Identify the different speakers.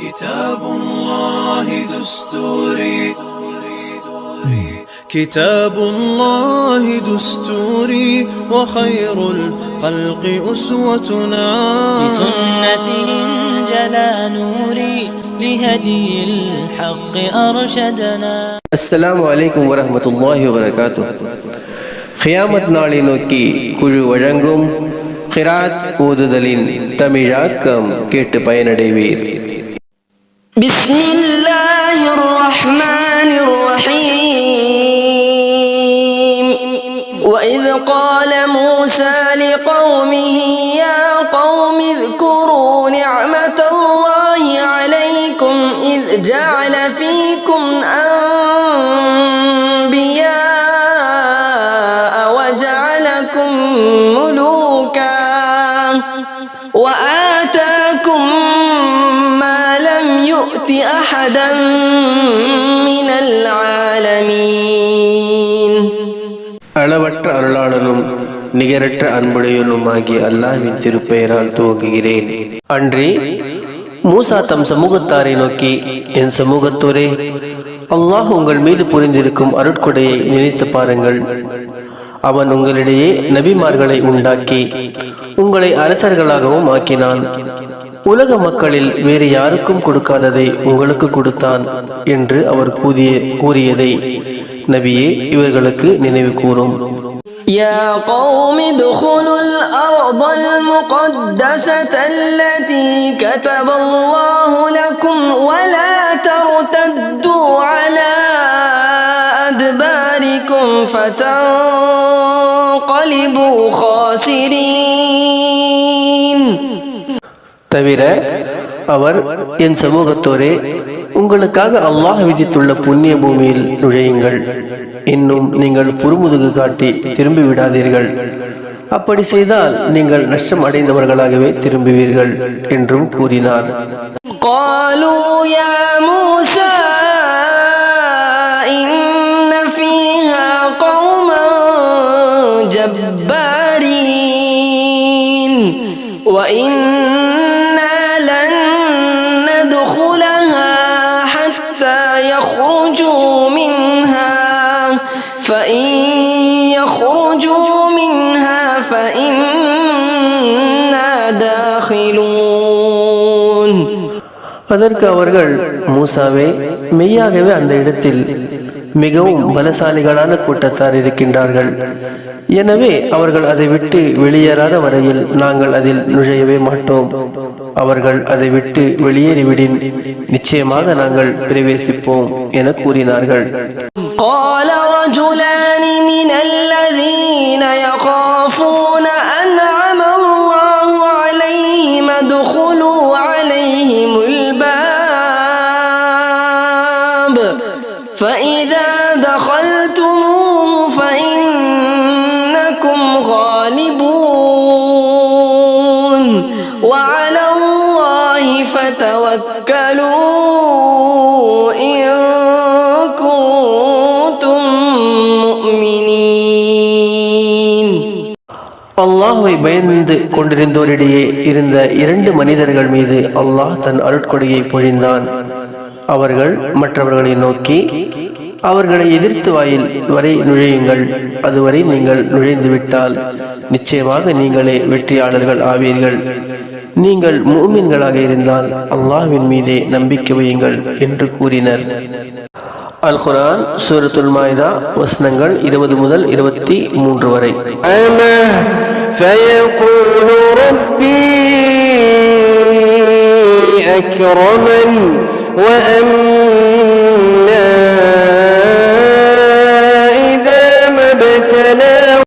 Speaker 1: كتاب الله دستوري كتاب الله دستوري وخير الخلق أسوتنا
Speaker 2: بسنته انجلى نوري لهدي الحق أرشدنا
Speaker 3: அஸ்ஸலாமு அலைக்கும் வரஹ்மத்துல்லாஹி வபரகாத்து கியாமத் நாளை நோக்கி குழு வழங்கும் கிராத் ஓதுதலின் தமிழாக்கம் கேட்டு பயனடைவீர்
Speaker 4: بسم الله الرحمن الرحيم. وإذ قال موسى لقومه يا قوم اذكروا نعمة الله عليكم إذ جعل فيكم أنبياء وجعلكم ملوكا وآتاكم يؤت أحدا من العالمين
Speaker 3: அளவற்ற அருளாளனும் நிகரற்ற அன்புடையனும் ஆகிய அல்லாஹ்வின் திருப்பெயரால் துவங்குகிறேன் அன்றி மூசா தம் சமூகத்தாரை நோக்கி என் சமூகத்தோரே அல்லாஹ் உங்கள் மீது புரிந்திருக்கும் அருட்கொடையை நினைத்து பாருங்கள் அவன் உங்களிடையே நபிமார்களை உண்டாக்கி உங்களை அரசர்களாகவும் ஆக்கினான் உலக மக்களில் வேறு யாருக்கும் கொடுக்காததை உங்களுக்கு கொடுத்தான் என்று அவர் கூறிய கூறியதை நபியே இவர்களுக்கு நினைவு கூறும்
Speaker 4: يا قوم ادخلوا الأرض المقدسة التي كتب الله لكم ولا ترتدوا على أدباركم فتنقلبوا خاسرين
Speaker 3: தவிர அவர் என் சமூகத்தோரே உங்களுக்காக அல்லாஹ் விதித்துள்ள புண்ணிய பூமியில் நுழையுங்கள் இன்னும் நீங்கள் புறமுதுகு காட்டி திரும்பி விடாதீர்கள் அப்படி செய்தால் நீங்கள் நஷ்டம் அடைந்தவர்களாகவே திரும்புவீர்கள் என்றும் கூறினார்
Speaker 4: قالوا فإن يخرجوا منها فإنا داخلون
Speaker 3: அதற்கு அவர்கள் மூசாவே மெய்யாகவே அந்த இடத்தில் மிகவும் பலசாலிகளான கூட்டத்தார் இருக்கின்றார்கள் எனவே அவர்கள் அதை விட்டு வெளியேறாத வரையில் நாங்கள் அதில் நுழையவே மாட்டோம் அவர்கள் அதை விட்டு வெளியேறிவிடின் நிச்சயமாக நாங்கள் பிரவேசிப்போம் என கூறினார்கள்
Speaker 4: قال رجلان من الذين يخافون أنعم الله عليهم ادخلوا عليهم الباب. فإذا دخلتموه فإنكم غالبون. وعلى الله فتوكلوا
Speaker 3: அல்லாஹுவை பயந்து கொண்டிருந்தோரிடையே இருந்த இரண்டு மனிதர்கள் மீது அல்லாஹ் தன் அருட்கொடையை பொழிந்தான். அவர்கள் மற்றவர்களை நோக்கி அவர்களை எதிர்த்து வாயில் வரை நுழையுங்கள். அதுவரை நீங்கள் நுழைந்து விட்டால் நிச்சயமாக நீங்களே வெற்றியாளர்கள் ஆவீர்கள். நீங்கள் மூமின்களாக இருந்தால் அல்லாஹ்வின் மீதே நம்பிக்கை வையுங்கள் என்று கூறினர். அல் குரான் சூரத்துல் மாய்தா வசனங்கள் இருபது முதல் இருபத்தி மூன்று வரை.
Speaker 5: أكرمن وأنا